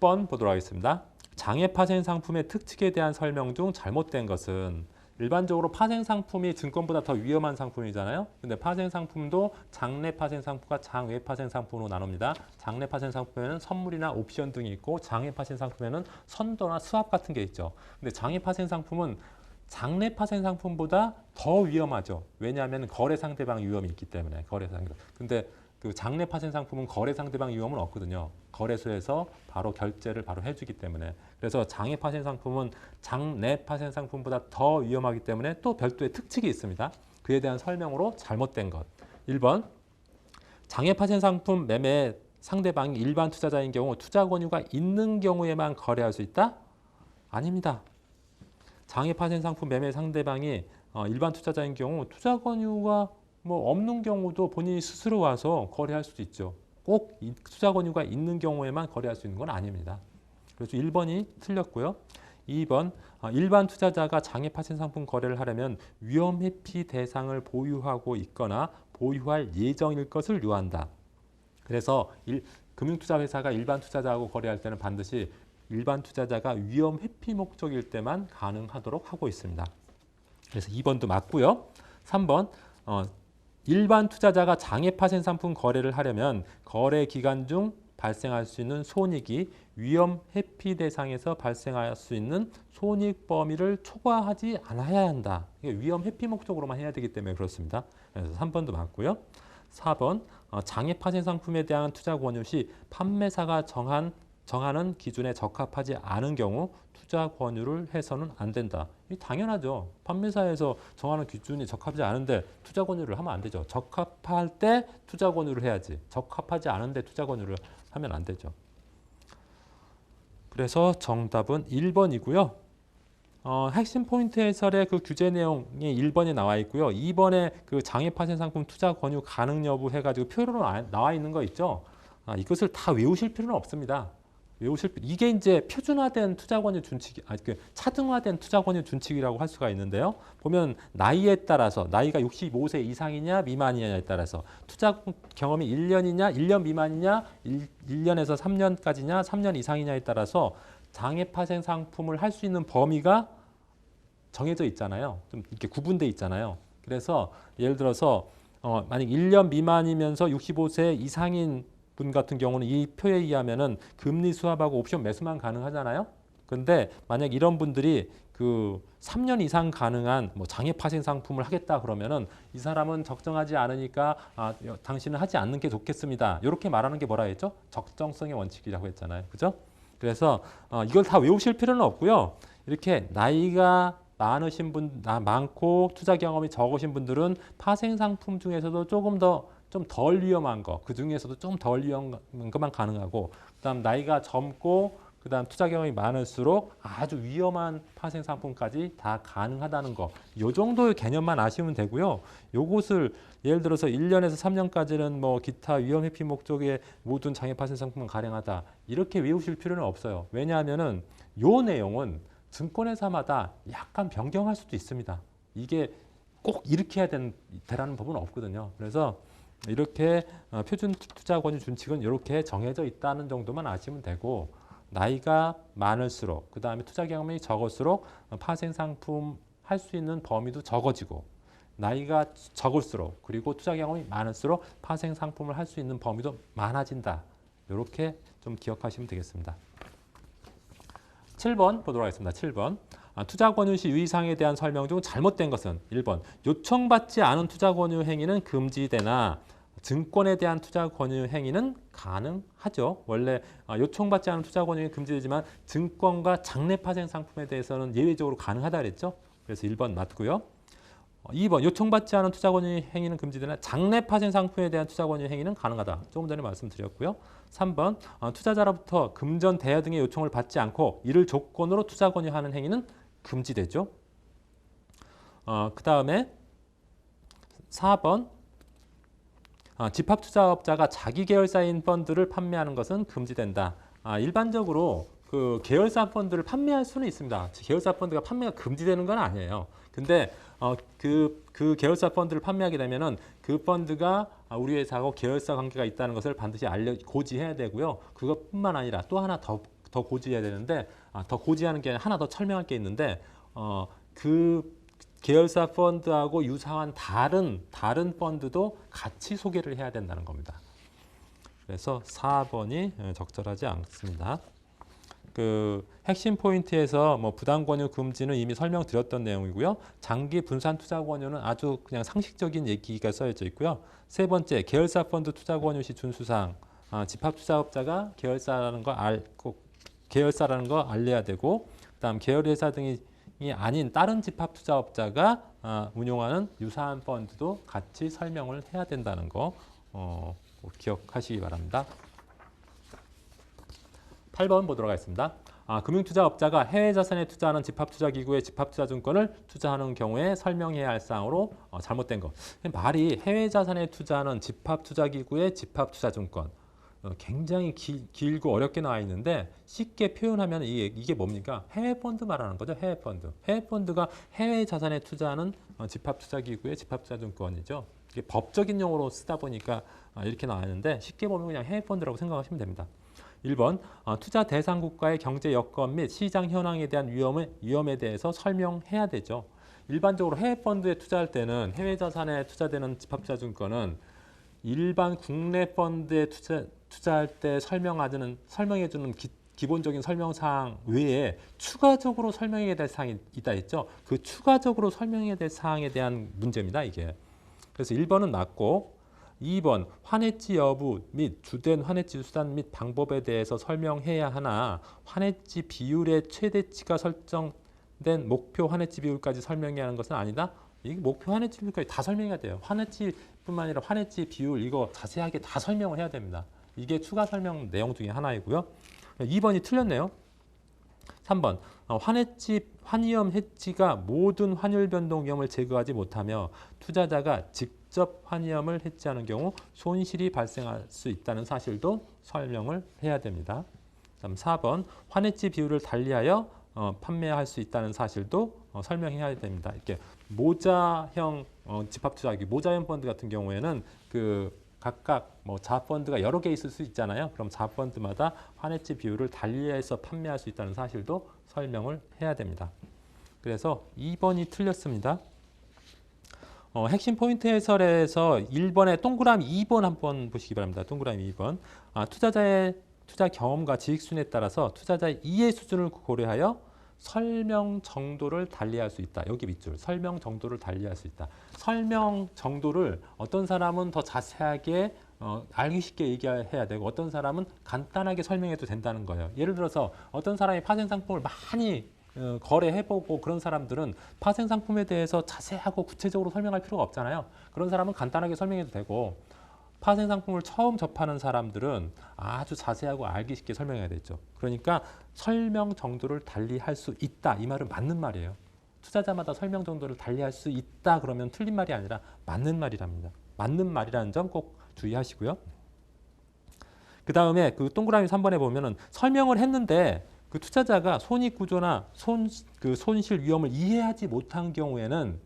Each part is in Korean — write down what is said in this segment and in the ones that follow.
6번 보도록 하겠습니다. 장애 파생 상품의 특징에 대한 설명 중 잘못된 것은 일반적으로 파생 상품이 증권보다 더 위험한 상품이잖아요. 근데 파생 상품도 장내 파생 상품과 장외 파생 상품으로 나눕니다. 장내 파생 상품에는 선물이나 옵션 등이 있고 장외 파생 상품에는 선도나 수합 같은 게 있죠. 근데 장외 파생 상품은 장내 파생 상품보다 더 위험하죠. 왜냐하면 거래 상대방 위험이 있기 때문에 거래 상대. 근데 그 장내 파생 상품은 거래 상대방 위험은 없거든요. 거래소에서 바로 결제를 바로 해주기 때문에 그래서 장외 파생 상품은 장내 파생 상품보다 더 위험하기 때문에 또 별도의 특징이 있습니다. 그에 대한 설명으로 잘못된 것. 1번 장외 파생 상품 매매 상대방이 일반 투자자인 경우 투자 권유가 있는 경우에만 거래할 수 있다? 아닙니다. 장외 파생 상품 매매 상대방이 어, 일반 투자자인 경우 투자 권유가 뭐 없는 경우도 본인이 스스로 와서 거래할 수도 있죠. 꼭이 투자 권유가 있는 경우에만 거래할 수 있는 건 아닙니다. 그래서 1번이 틀렸고요. 2번 어, 일반 투자자가 장애 파생 상품 거래를 하려면 위험 회피 대상을 보유하고 있거나 보유할 예정일 것을 요한다. 그래서 일, 금융투자회사가 일반 투자자하고 거래할 때는 반드시 일반 투자자가 위험 회피 목적일 때만 가능하도록 하고 있습니다. 그래서 2번도 맞고요. 3번 어, 일반 투자자가 장애 파생 상품 거래를 하려면 거래 기간 중 발생할 수 있는 손익이 위험 회피 대상에서 발생할 수 있는 손익 범위를 초과하지 않아야 한다. 위험 회피 목적으로만 해야 되기 때문에 그렇습니다. 그래서 3번도 맞고요. 4번 어, 장애 파생 상품에 대한 투자 권유 시 판매사가 정한 정하는 기준에 적합하지 않은 경우 투자 권유를 해서는 안 된다. 이 당연하죠. 판매사에서 정하는 기준이 적합하지 않은데 투자 권유를 하면 안 되죠. 적합할 때 투자 권유를 해야지. 적합하지 않은데 투자 권유를 하면 안 되죠. 그래서 정답은 1번이고요. 어, 핵심 포인트 해설의 그 규제 내용이 1번에 나와 있고요. 2번에 그 장애 파생 상품 투자 권유 가능 여부 해가지고 표로 나와 있는 거 있죠. 아, 이것을 다 외우실 필요는 없습니다. 외우실 이게 이제 표준화된 투자 권유 준칙 아니 그 차등화된 투자 권유 준칙이라고 할 수가 있는데요. 보면 나이에 따라서 나이가 65세 이상이냐 미만이냐에 따라서 투자 경험이 1년이냐 1년 미만이냐 1, 1년에서 3년까지냐 3년 이상이냐에 따라서 장애 파생 상품을 할 수 있는 범위가 정해져 있잖아요. 좀 이렇게 구분돼 있잖아요. 그래서 예를 들어서 어, 만약 1년 미만이면서 65세 이상인 분 같은 경우는 이 표에 의하면은 금리 수합하고 옵션 매수만 가능하잖아요. 근데 만약 이런 분들이 그 3년 이상 가능한 뭐 장애 파생 상품을 하겠다 그러면은 이 사람은 적정하지 않으니까 아, 당신은 하지 않는 게 좋겠습니다. 이렇게 말하는 게 뭐라 했죠? 적정성의 원칙이라고 했잖아요. 그죠? 그래서 어, 이걸 다 외우실 필요는 없고요. 이렇게 나이가 많으신 분, 나 많고 투자 경험이 적으신 분들은 파생 상품 중에서도 조금 더 좀 덜 위험한 거, 그 중에서도 좀 덜 위험한 것만 가능하고, 그다음 나이가 젊고 그다음 투자 경험이 많을수록 아주 위험한 파생 상품까지 다 가능하다는 거. 요 정도의 개념만 아시면 되고요. 요것을 예를 들어서 1년에서 3년까지는 뭐 기타 위험 회피 목적의 모든 장애 파생 상품은 가능하다. 이렇게 외우실 필요는 없어요. 왜냐하면은 요 내용은 증권회사마다 약간 변경할 수도 있습니다. 이게 꼭 이렇게 해야 되라는 법은 없거든요. 그래서 이렇게 어, 표준 투자 권유 준칙은 이렇게 정해져 있다는 정도만 아시면 되고 나이가 많을수록 그 다음에 투자 경험이 적을수록 파생 상품 할 수 있는 범위도 적어지고 나이가 적을수록 그리고 투자 경험이 많을수록 파생 상품을 할 수 있는 범위도 많아진다. 이렇게 좀 기억하시면 되겠습니다. 7번 보도록 하겠습니다. 7번. 아, 투자 권유 시 유의사항에 대한 설명 중 잘못된 것은 1번. 요청받지 않은 투자 권유 행위는 금지되나 증권에 대한 투자 권유 행위는 가능하죠. 원래 아, 요청받지 않은 투자 권유는 금지되지만 증권과 장내 파생 상품에 대해서는 예외적으로 가능하다 그랬죠. 그래서 1번 맞고요. 2번 요청받지 않은 투자 권유 행위는 금지되나 장내 파생 상품에 대한 투자 권유 행위는 가능하다. 조금 전에 말씀드렸고요. 3번 어, 투자자로부터 금전 대여 등의 요청을 받지 않고 이를 조건으로 투자 권유하는 행위는 금지되죠. 어, 그 다음에 4번 어, 집합투자업자가 자기 계열사인 펀드를 판매하는 것은 금지된다. 아, 일반적으로 그 계열사 펀드를 판매할 수는 있습니다. 계열사 펀드가 판매가 금지되는 건 아니에요. 근데 어, 그, 그 계열사 펀드를 판매하게 되면은 그 펀드가 아, 우리 회사하고 계열사 관계가 있다는 것을 반드시 알려 고지해야 되고요. 그것뿐만 아니라 또 하나 더, 더 고지해야 되는데 아, 더 고지하는 게 하나 더 설명할 게 있는데 어, 그 계열사 펀드하고 유사한 다른 다른 펀드도 같이 소개를 해야 된다는 겁니다. 그래서 4번이 적절하지 않습니다. 그 핵심 포인트에서 뭐 부당 권유 금지는 이미 설명드렸던 내용이고요. 장기 분산 투자 권유는 아주 그냥 상식적인 얘기가 써져 있고요. 세 번째 계열사 펀드 투자 권유 시 준수사항 아, 집합 투자업자가 계열사라는 거 알고 계열사라는 거 알려야 되고 그다음 계열회사 등이 아닌 다른 집합 투자업자가 아, 운용하는 유사한 펀드도 같이 설명을 해야 된다는 거 어, 기억하시기 바랍니다. 8번 보도록 하겠습니다. 아, 금융투자업자가 해외 자산에 투자하는 집합투자기구의 집합투자증권을 투자하는 경우에 설명해야 할 사항으로 어, 잘못된 것. 말이 해외 자산에 투자하는 집합투자기구의 집합투자증권. 어, 굉장히 기, 길고 어렵게 나와 있는데 쉽게 표현하면 이게, 이게 뭡니까? 해외 펀드 말하는 거죠. 해외 펀드. 해외 펀드가 해외 자산에 투자하는 어, 집합투자기구의 집합투자증권이죠. 이게 법적인 용어로 쓰다 보니까 아, 이렇게 나와 있는데 쉽게 보면 그냥 해외 펀드라고 생각하시면 됩니다. 1번 어, 투자 대상 국가의 경제 여건 및 시장 현황에 대한 위험을, 위험에 대해서 설명해야 되죠. 일반적으로 해외 펀드에 투자할 때는 해외 자산에 투자되는 집합투자증권은 일반 국내 펀드에 투자, 투자할 때 설명하는 설명해주는 기, 기본적인 설명 사항 외에 추가적으로 설명해야 될 사항이 있다 했죠. 그 추가적으로 설명해야 될 사항에 대한 문제입니다. 이게. 그래서 1번은 맞고 2번 환해지 여부 및 주된 환해지 수단 및 방법에 대해서 설명해야 하나 환해지 비율의 최대치가 설정된 목표 환해지 비율까지 설명해야 하는 것은 아니다. 이게 목표 환해지 비율까지 다 설명해야 돼요. 환해지뿐만 아니라 환해지 비율 이거 자세하게 다 설명을 해야 됩니다. 이게 추가 설명 내용 중에 하나이고요. 2번이 틀렸네요. 3번 어, 환해지 환위험 해지가 모든 환율 변동 위험을 제거하지 못하며 투자자가 직접 환위험을 해지하는 경우 손실이 발생할 수 있다는 사실도 설명을 해야 됩니다. 다음 4번 환해지 비율을 달리하여 어, 판매할 수 있다는 사실도 어, 설명해야 됩니다. 이렇게 모자형 어, 집합투자기 모자형 펀드 같은 경우에는 그 각각 뭐 자펀드가 여러 개 있을 수 있잖아요. 그럼 자펀드마다 환해지 비율을 달리해서 판매할 수 있다는 사실도 설명을 해야 됩니다. 그래서 2번이 틀렸습니다. 어, 핵심 포인트 해설에서 1번에 동그라미 2번 한번 보시기 바랍니다. 동그라미 2번. 아, 투자자의 투자 경험과 지식 순에 따라서 투자자의 이해 수준을 고려하여 설명 정도를 달리할 수 있다. 여기 밑줄. 설명 정도를 달리할 수 있다. 설명 정도를 어떤 사람은 더 자세하게 어, 알기 쉽게 얘기해야 되고 어떤 사람은 간단하게 설명해도 된다는 거예요. 예를 들어서 어떤 사람이 파생 상품을 많이 어, 거래해보고 그런 사람들은 파생 상품에 대해서 자세하고 구체적으로 설명할 필요가 없잖아요. 그런 사람은 간단하게 설명해도 되고 파생 상품을 처음 접하는 사람들은 아주 자세하고 알기 쉽게 설명해야 되죠. 그러니까 설명 정도를 달리 할 수 있다. 이 말은 맞는 말이에요. 투자자마다 설명 정도를 달리 할 수 있다 그러면 틀린 말이 아니라 맞는 말이랍니다. 맞는 말이라는 점 꼭 주의하시고요. 그 다음에 그 동그라미 3번에 보면은 설명을 했는데 그 투자자가 손익 구조나 손, 그 손실 위험을 이해하지 못한 경우에는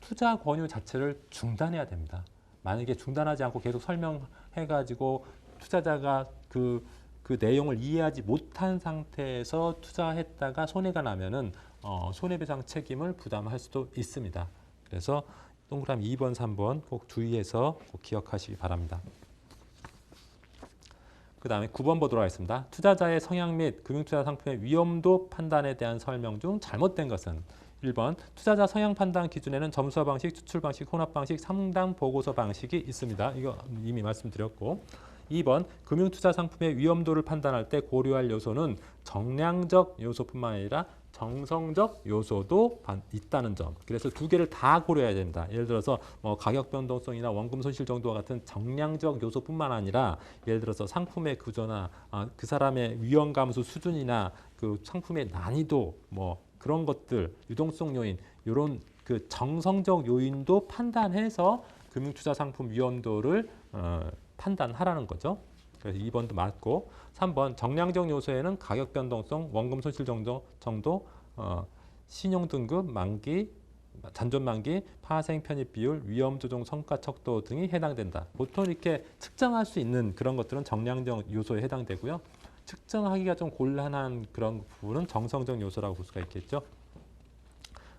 투자 권유 자체를 중단해야 됩니다. 만약에 중단하지 않고 계속 설명해가지고 투자자가 그, 그 내용을 이해하지 못한 상태에서 투자했다가 손해가 나면은 어, 손해배상 책임을 부담할 수도 있습니다. 그래서 동그라미 2번, 3번 꼭 주의해서 꼭 기억하시기 바랍니다. 그 다음에 9번 보도록 하겠습니다. 투자자의 성향 및 금융투자 상품의 위험도 판단에 대한 설명 중 잘못된 것은 1번 투자자 성향 판단 기준에는 점수화 방식, 추출 방식, 혼합 방식, 상담 보고서 방식이 있습니다. 이거 이미 말씀드렸고 2번 금융투자 상품의 위험도를 판단할 때 고려할 요소는 정량적 요소뿐만 아니라 정성적 요소도 있다는 점. 그래서 두 개를 다 고려해야 됩니다. 예를 들어서 뭐 가격 변동성이나 원금 손실 정도와 같은 정량적 요소뿐만 아니라 예를 들어서 상품의 구조나 아, 그 사람의 위험 감수 수준이나 그 상품의 난이도 뭐 그런 것들 유동성 요인 이런 그 정성적 요인도 판단해서 금융투자 상품 위험도를 어, 판단하라는 거죠. 그래서 2번도 맞고 3번 정량적 요소에는 가격 변동성, 원금 손실 정도 정도 어, 신용 등급, 만기, 잔존 만기, 파생 편입 비율, 위험 조정 성과 척도 등이 해당된다. 보통 이렇게 측정할 수 있는 그런 것들은 정량적 요소에 해당되고요. 측정하기가 좀 곤란한 그런 부분은 정성적 요소라고 볼 수가 있겠죠.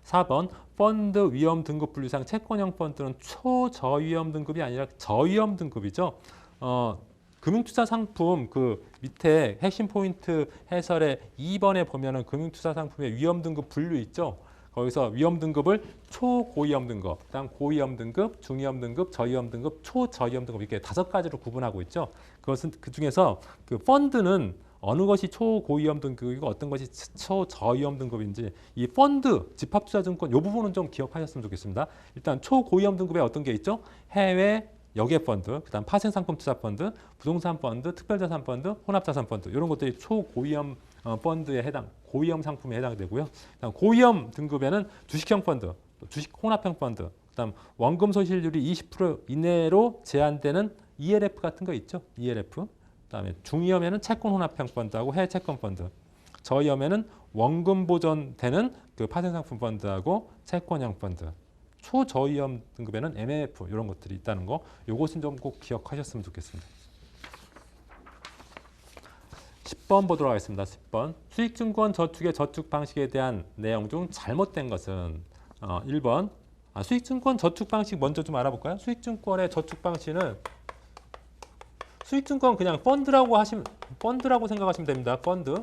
4번 펀드 위험 등급 분류상 채권형 펀드는 초저위험 등급이 아니라 저위험 등급이죠. 어, 금융투자 상품 그 밑에 핵심 포인트 해설에 2번에 보면은 금융투자 상품의 위험 등급 분류 있죠. 거기서 위험 등급을 초고위험 등급, 그다음 고위험 등급, 중위험 등급, 저위험 등급, 초저위험 등급 이렇게 다섯 가지로 구분하고 있죠. 그것은 그 중에서 그 펀드는 어느 것이 초고위험 등급이고 어떤 것이 초저위험 등급인지 이 펀드 집합투자증권 이 부분은 좀 기억하셨으면 좋겠습니다. 일단 초고위험 등급에 어떤 게 있죠? 해외 여객 펀드, 그다음 파생 상품 투자 펀드, 부동산 펀드, 특별자산 펀드, 혼합 자산 펀드 이런 것들이 초고위험 어, 펀드에 해당, 고위험 상품에 해당되고요. 고위험 등급에는 주식형 펀드, 주식 혼합형 펀드, 그다음 원금 소실률이 20% 이내로 제한되는 ELF 같은 거 있죠? ELF. 그다음에 중위험에는 채권 혼합형 펀드하고 해외 채권 펀드. 저위험에는 원금 보존되는 그 파생 상품 펀드하고 채권형 펀드. 초저위험 등급에는 MF 이런 것들이 있다는 거. 요것은 좀 꼭 기억하셨으면 좋겠습니다. 10번 보도록 하겠습니다. 10번. 수익증권 저축의 저축 방식에 대한 내용 중 잘못된 것은 어, 1번. 아, 수익증권 저축 방식 먼저 좀 알아볼까요? 수익증권의 저축 방식은 수익증권 그냥 펀드라고 하시면 펀드라고 생각하시면 됩니다. 펀드.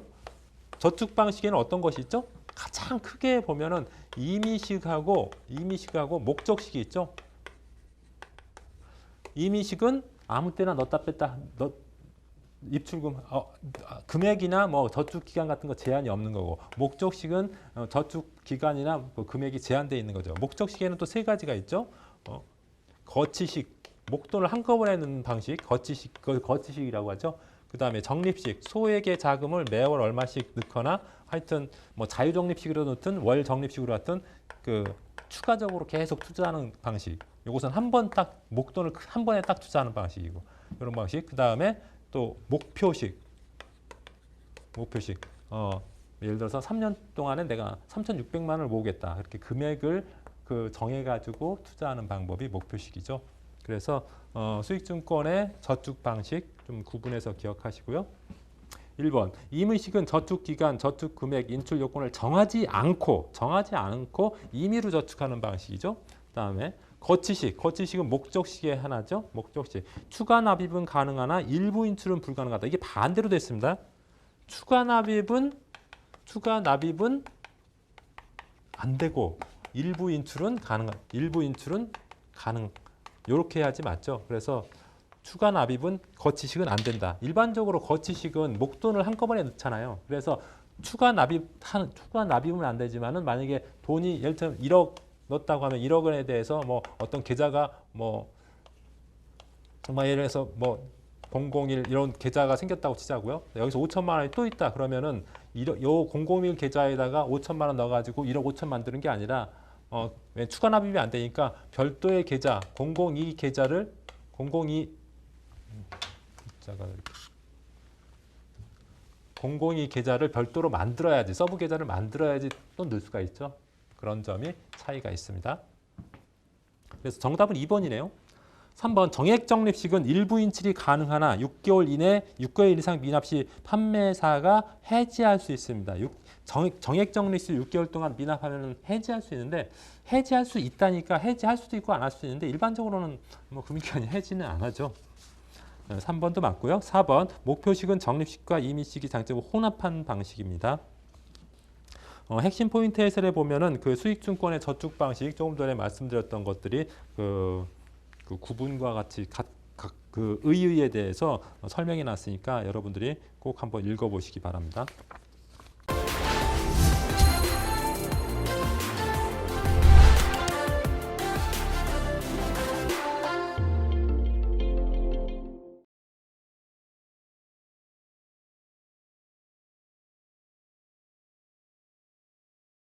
저축 방식에는 어떤 것이 있죠? 가장 크게 보면은 임의식하고 임의식하고 목적식이 있죠. 임의식은 아무 때나 넣었다 뺐다 넣, 입출금 어, 금액이나 뭐 저축 기간 같은 거 제한이 없는 거고 목적식은 어, 저축 기간이나 뭐 금액이 제한돼 있는 거죠. 목적식에는 또 세 가지가 있죠. 어, 거치식 목돈을 한꺼번에 넣는 방식 거치식 거치식이라고 하죠. 그 다음에 적립식 소액의 자금을 매월 얼마씩 넣거나 하여튼 뭐 자유적립식으로 넣든 월 적립식으로 하든 그 추가적으로 계속 투자하는 방식. 이것은 한 번 딱 목돈을 한 번에 딱 투자하는 방식이고 이런 방식. 그 다음에 또 목표식. 목표식. 어, 예를 들어서 3년 동안에 내가 3,600만 원을 모으겠다. 이렇게 금액을 그 정해 가지고 투자하는 방법이 목표식이죠. 그래서 어, 수익증권의 저축 방식 좀 구분해서 기억하시고요. 1번 임의식은 저축 기간, 저축 금액, 인출 요건을 정하지 않고 정하지 않고 임의로 저축하는 방식이죠. 그다음에 거치식, 거치식은 목적식의 하나죠. 목적식. 추가 납입은 가능하나 일부 인출은 불가능하다. 이게 반대로 됐습니다. 추가 납입은 추가 납입은 안 되고 일부 인출은 가능. 일부 인출은 가능. 이렇게 해야지 맞죠. 그래서 추가 납입은 거치식은 안 된다. 일반적으로 거치식은 목돈을 한꺼번에 넣잖아요. 그래서 추가 납입 한 추가 납입은 안 되지만은 만약에 돈이 예를 들면 1억 넣었다고 하면 1억 원에 대해서 뭐 어떤 계좌가 뭐 정말 예를 들어서 뭐 001 이런 계좌가 생겼다고 치자고요. 여기서 5천만 원이 또 있다 그러면은 요001 계좌에다가 5천만 원 넣어가지고 1억 5천 만드는 게 아니라 어, 왜 추가 납입이 안 되니까 별도의 계좌 002 계좌를 002 자가 002 계좌를 별도로 만들어야지 서브 계좌를 만들어야지 또 넣을 수가 있죠. 그런 점이 차이가 있습니다. 그래서 정답은 2번이네요. 3번 정액 적립식은 일부 인출이 가능하나 6개월 이내 6개월 이상 미납 시 판매사가 해지할 수 있습니다. 정액, 정액 적립식 6개월 동안 미납하면 해지할 수 있는데 해지할 수 있다니까 해지할 수도 있고 안 할 수도 있는데 일반적으로는 뭐 금융기관이 해지는 안 하죠. 3번도 맞고요. 4번 목표식은 적립식과 임의식이 장점을 혼합한 방식입니다. 어, 핵심 포인트 해설에 보면은 그 수익증권의 저축 방식 조금 전에 말씀드렸던 것들이 그, 그 구분과 같이 각, 각, 그 의의에 대해서 설명해 놨으니까 여러분들이 꼭 한번 읽어보시기 바랍니다.